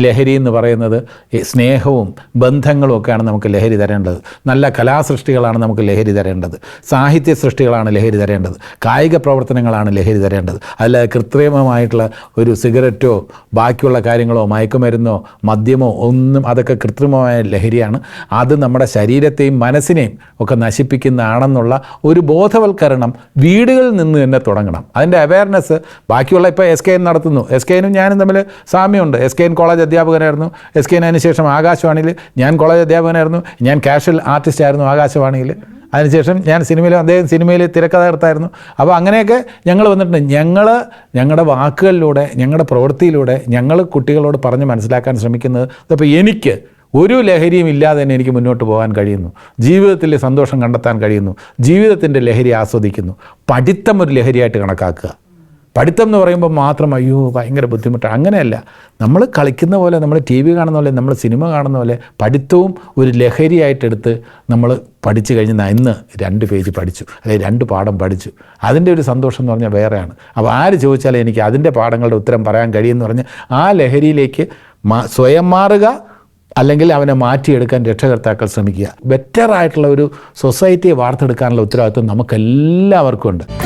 ലഹരി എന്ന് പറയുന്നത് സ്നേഹവും ബന്ധങ്ങളും ഒക്കെയാണ് നമുക്ക് ലഹരി തരേണ്ടത്. നല്ല കലാസൃഷ്ടികളാണ് നമുക്ക് ലഹരി തരേണ്ടത്. സാഹിത്യ സൃഷ്ടികളാണ് ലഹരി തരേണ്ടത്. കായിക പ്രവർത്തനങ്ങളാണ് ലഹരി തരേണ്ടത്. അല്ലാതെ കൃത്രിമമായിട്ടുള്ള ഒരു സിഗരറ്റോ ബാക്കിയുള്ള കാര്യങ്ങളോ മയക്കുമരുന്നോ മദ്യമോ ഒന്നും അതൊക്കെ കൃത്രിമമായ ലഹരിയാണ്. അത് നമ്മുടെ ശരീരത്തെയും മനസ്സിനെയും ഒക്കെ നശിപ്പിക്കുന്നതാണെന്നുള്ള ഒരു ബോധവൽക്കരണം വീടുകളിൽ നിന്ന് തന്നെ തുടങ്ങണം. അതിന്റെ അവയർനെസ് ബാക്കിയുള്ള ഇപ്പോൾ എസ് കെ എൻ നടത്തുന്നു. എസ് കെ എനും ഞാനും തമ്മിൽ സാമ്യമുണ്ട്. എസ് കെ എൻ കോളേജ് അധ്യാപകനായിരുന്നു. എസ് കെ അതിന് ശേഷം ആകാശവാണിയിൽ ഞാൻ കോളേജ് അധ്യാപകനായിരുന്നു. ഞാൻ കാഷ്വൽ ആർട്ടിസ്റ്റ് ആയിരുന്നു ആകാശവാണിയിൽ അതിനുശേഷം ഞാൻ സിനിമയിൽ അദ്ദേഹം സിനിമയിൽ തിരക്കഥാകൃത്തായിരുന്നു. അപ്പോൾ അങ്ങനെയൊക്കെ ഞങ്ങൾ വന്നിട്ടുണ്ട്. ഞങ്ങൾ ഞങ്ങളുടെ വാക്കുകളിലൂടെ ഞങ്ങളുടെ പ്രവൃത്തിയിലൂടെ ഞങ്ങൾ കുട്ടികളോട് പറഞ്ഞ് മനസ്സിലാക്കാൻ ശ്രമിക്കുന്നത്. ഇപ്പോൾ എനിക്ക് ഒരു ലഹരിയും ഇല്ലാതെ തന്നെ എനിക്ക് മുന്നോട്ട് പോകാൻ കഴിയുന്നു. ജീവിതത്തിൽ സന്തോഷം കണ്ടെത്താൻ കഴിയുന്നു. ജീവിതത്തിന്റെ ലഹരി ആസ്വദിക്കുന്നു. പഠിത്തം ഒരു ലഹരിയായിട്ട് കണക്കാക്കുക. പഠിത്തം എന്ന് പറയുമ്പോൾ മാത്രം അയ്യോ ഭയങ്കര ബുദ്ധിമുട്ടാണ് അങ്ങനെയല്ല. നമ്മൾ കളിക്കുന്ന പോലെ നമ്മൾ ടി വി കാണുന്ന പോലെ നമ്മൾ സിനിമ കാണുന്ന പോലെ പഠിത്തവും ഒരു ലഹരിയായിട്ടെടുത്ത് നമ്മൾ പഠിച്ചു കഴിഞ്ഞാൽ ഇന്ന് രണ്ട് പേജ് പഠിച്ചു. അല്ലെങ്കിൽ രണ്ട് പാഠം പഠിച്ചു. അതിന്റെ ഒരു സന്തോഷം എന്ന് പറഞ്ഞാൽ വേറെയാണ്. അപ്പോൾ ആര് ചോദിച്ചാലേ എനിക്ക് അതിന്റെ പാഠങ്ങളുടെ ഉത്തരം പറയാൻ കഴിയുമെന്ന് പറഞ്ഞ് ആ ലഹരിയിലേക്ക് സ്വയം മാറുക അല്ലെങ്കിൽ അവനെ മാറ്റിയെടുക്കാൻ രക്ഷകർത്താക്കൾ ശ്രമിക്കുക. ബെറ്ററായിട്ടുള്ള ഒരു സൊസൈറ്റിയെ വാർത്തെടുക്കാനുള്ള ഉത്തരവാദിത്വം നമുക്കെല്ലാവർക്കും ഉണ്ട്.